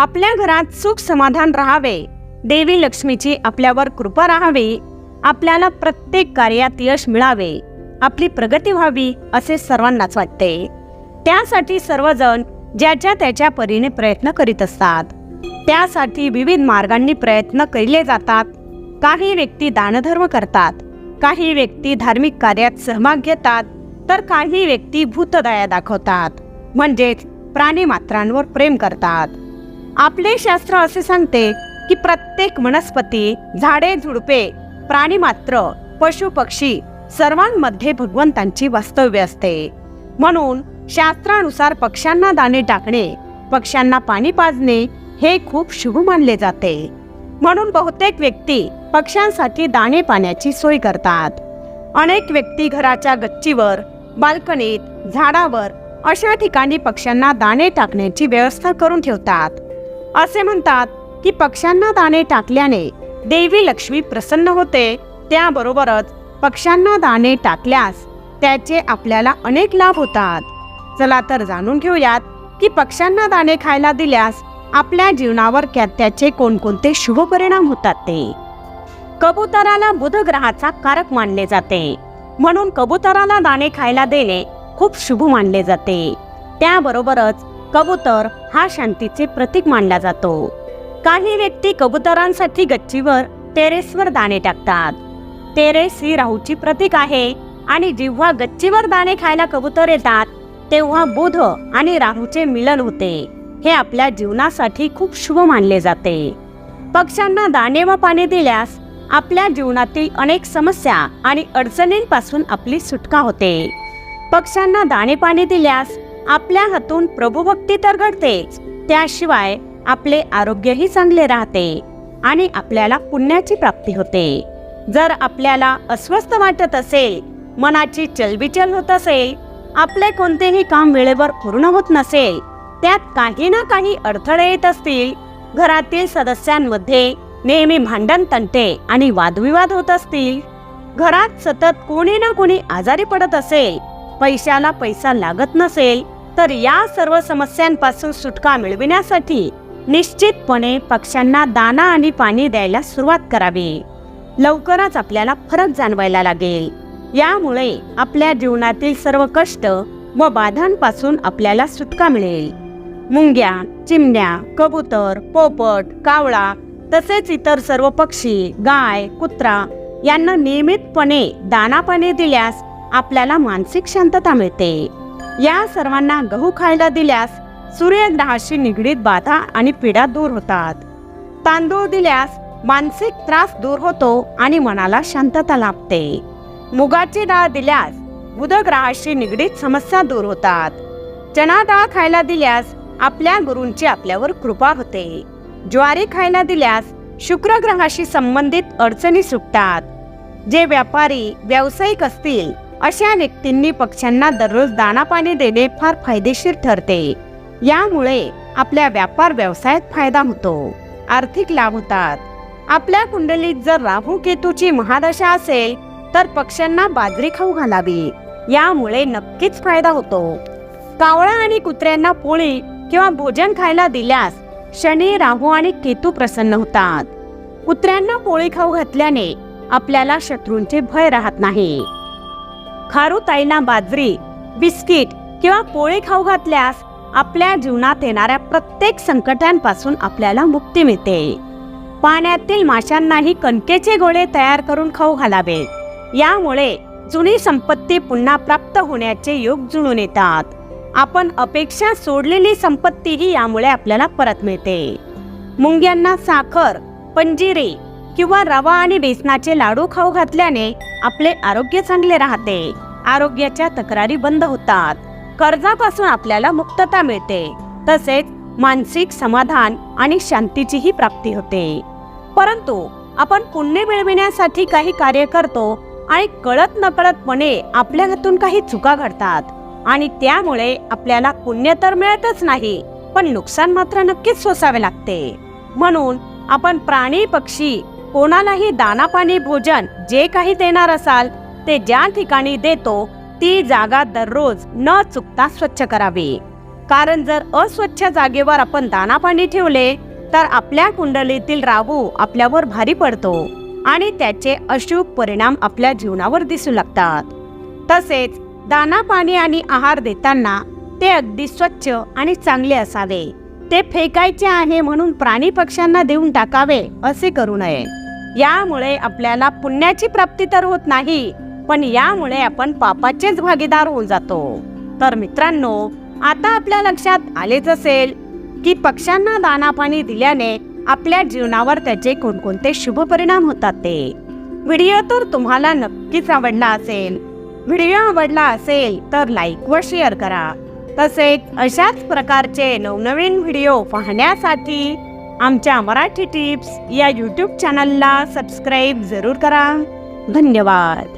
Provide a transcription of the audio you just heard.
आपल्या घरात सुख समाधान राहावे. देवी लक्ष्मीची आपल्यावर कृपा राहावी. आपल्याला प्रत्येक कार्यात यश मिळावे. आपली प्रगती व्हावी असे सर्वांनाच वाटते. त्यासाठी सर्वजण ज्याच्या त्याच्या परीने प्रयत्न करीत असतात. त्यासाठी विविध मार्गांनी प्रयत्न केले जातात. काही व्यक्ती दानधर्म करतात. काही व्यक्ती धार्मिक कार्यात सहभाग घेतात. तर काही व्यक्ती भूतदया दाखवतात. म्हणजेच प्राणी मात्रांवर प्रेम करतात. आपले शास्त्र असे सांगते की प्रत्येक वनस्पती झाडे झुडपे प्राणी मात्र पशु पक्षी सर्वांमध्ये भगवंतांची वास्तव्य असते. म्हणून शास्त्रानुसार पक्ष्यांना दाणे टाकणे पक्ष्यांना पाणी पाजणे हे खूप शुभ मानले जाते. म्हणून बहुतेक व्यक्ती पक्ष्यांसाठी दाणे पाण्याची सोय करतात. अनेक व्यक्ती घराच्या गच्चीवर बाल्कनीत झाडावर अशा ठिकाणी पक्ष्यांना दाणे टाकण्याची व्यवस्था करून ठेवतात. असे म्हणतात की पक्ष्यांना दाणे टाकल्याने देवी लक्ष्मी प्रसन्न होते. त्याबरोबरच पक्ष्यांना दाणे टाकल्यास त्याचे आपल्याला अनेक लाभ होतात. चला तर जाणून घेऊयात की पक्ष्यांना दाणे खायला दिल्यास आपल्या जीवनावर क्या- त्याचे कोणकोणते शुभ परिणाम होतात ते. कबुतराला बुध ग्रहाचा कारक मानले जाते. म्हणून कबुतराला दाणे खायला देणे खूप शुभ मानले जाते. त्याबरोबरच कबूतर हा शांतीचे प्रतीक मानला जातो. काही व्यक्ती कबुतरांसाठी गच्चीवर टेरेसवर दाणे टाकतात. टेरेस ही राहूची प्रतीक आहे आणि जेव्हा गच्चीवर दाणे खायला कबूतर येतात तेव्हा बुध आणि राहूचे मिलन होते. हे आपल्या जीवनासाठी खूप शुभ मानले जाते. पक्ष्यांना दाणे व पाणी दिल्यास आपल्या जीवनातील अनेक समस्या आणि अडचणींपासून आपली सुटका होते. पक्ष्यांना दाणे पाणी दिल्यास आपल्या हातून प्रभुभक्ती तर घडतेच. त्याशिवाय आपले आरोग्यही चांगले राहते आणि आपल्याला पुण्याची प्राप्ती होते. जर आपल्याला अस्वस्थ वाटत असेल मनाची चलबिचल होत असेल आपले कोणतेही काम वेळेवर पूर्ण होत नसेल त्यात काही ना काही अडथळे येत असतील. घरातील सदस्यांमध्ये नेहमी भांडण तंटे आणि वादविवाद होत असतील. घरात सतत कोणी ना कोणी आजारी पडत असेल पैशाला पैसा लागत नसेल तर या सर्व समस्यांपासून सुटका मिळविण्यासाठी निश्चितपणे पक्ष्यांना दाना आणि पाणी द्यायला सुरुवात करावी. लवकरच आपल्याला फरक जाणवायला लागेल. यामुळे आपल्या जीवनातील सर्व कष्ट व बाधांपासून आपल्याला सुटका मिळेल. मुंग्या चिमण्या कबूतर पोपट कावळा तसेच इतर सर्व पक्षी गाय कुत्रा यांना नियमितपणे दाना पाणी दिल्यास आपल्याला मानसिक शांतता मिळते. या सर्वांना गहू खायला दिल्यास सूर्यग्रहाशी निगडीत बाधा आणि पीडा दूर होतात. तांदूळ दिल्यास मानसिक त्रास दूर होतो आणि मनाला शांतता लाभते. मुगाची डाळ दिल्यास बुधग्रहाशी निगडीत समस्या दूर होतात. चना डाळ खायला दिल्यास आपल्या गुरूंची आपल्यावर कृपा होते. ज्वारी खायला दिल्यास शुक्रग्रहाशी संबंधित अडचणी सुटतात. जे व्यापारी व्यावसायिक असतील अशा व्यक्तींनी पक्ष्यांना दररोज दाणा पाणी देणे फार फायदेशीर ठरते. यामुळे आपल्या व्यापार व्यवसायात फायदा होतो. आर्थिक लाभ होतात. आपल्या कुंडलीत जर राहू केतूची महादशा असेल तर पक्ष्यांना बाजरी खाऊ घालावी. यामुळे नक्कीच फायदा होतो. कावळा आणि कुत्र्यांना पोळी किंवा भोजन खायला दिल्यास शनी राहू आणि केतू प्रसन्न होतात. कुत्र्यांना पोळी खाऊ घातल्याने आपल्याला शत्रूंचे भय राहत नाही. खारुताईना बाजरी बिस्किट किंवा पोळी खाऊ घातल्यास आपल्या जीवनात येणाऱ्या प्रत्येक संकटांपासून आपल्याला मुक्ती मिळते. पाण्यातील माशांनाही कणकेचे गोळे तयार करून खाऊ घालावे. यामुळे जुनी संपत्ती पुन्हा प्राप्त होण्याचे योग जुळून येतात. आपण अपेक्षा सोडलेली संपत्तीही यामुळे आपल्याला परत मिळते. मुंग्यांना साखर पंजिरी किंवा रवा आणि बेसनाचे लाडू खाऊ घातल्याने आपले आरोग्य चांगले राहते. आरोग्याच्या तक्रारी बंद होतात. कर्जापासून आपल्याला मुक्तता मिळते. तसेच मानसिक समाधान आणि शांतीचीही प्राप्ती होते. परंतु आपण पुण्य मिळविण्यासाठी काही कार्य करतो आणि कळत नकळतपणे आपल्या हातून काही चुका घडतात. आणि त्यामुळे आपल्याला पुण्य तर मिळतच नाही पण नुकसान मात्र नक्कीच सोसावे लागते. म्हणून आपण प्राणी पक्षी कोणालाही दाना पाणी भोजन जे काही देणार असाल ते ज्या ठिकाणी देतो ती जागा दररोज न चुकता स्वच्छ करावी. कारण जर अस्वच्छ जागेवर आपण दाना पाणी ठेवले तर आपल्या कुंडलीतील राहू आपल्यावर भारी पडतो आणि त्याचे अशुभ परिणाम आपल्या जीवनावर दिसू लागतात. तसेच दाना पाणी आणि आहार देताना ते अगदी स्वच्छ आणि चांगले असावे. ते फेकायचे आहे म्हणून प्राणी पक्ष्यांना देऊन टाकावे असे करू नये. यामुळे आपल्याला पुण्याची प्राप्ती तर होत नाही पण यामुळे आपण पापाचेच भागीदार होऊन जातो. तर मित्रांनो आता आपल्या लक्षात आलेच असेल की पक्ष्यांना दाना पाणी दिल्याने आपल्या जीवनावर त्याचे कोणकोणते शुभ परिणाम होतात ते. व्हिडिओ तर तुम्हाला नक्कीच आवडला असेल. व्हिडिओ आवडला असेल तर लाईक व शेअर करा. तसेच अशाच प्रकारचे नवनवीन व्हिडिओ पाहण्यासाठी आमच्या मराठी टिप्स या यूट्यूब चॅनलला सबस्क्राईब जरूर करा. धन्यवाद.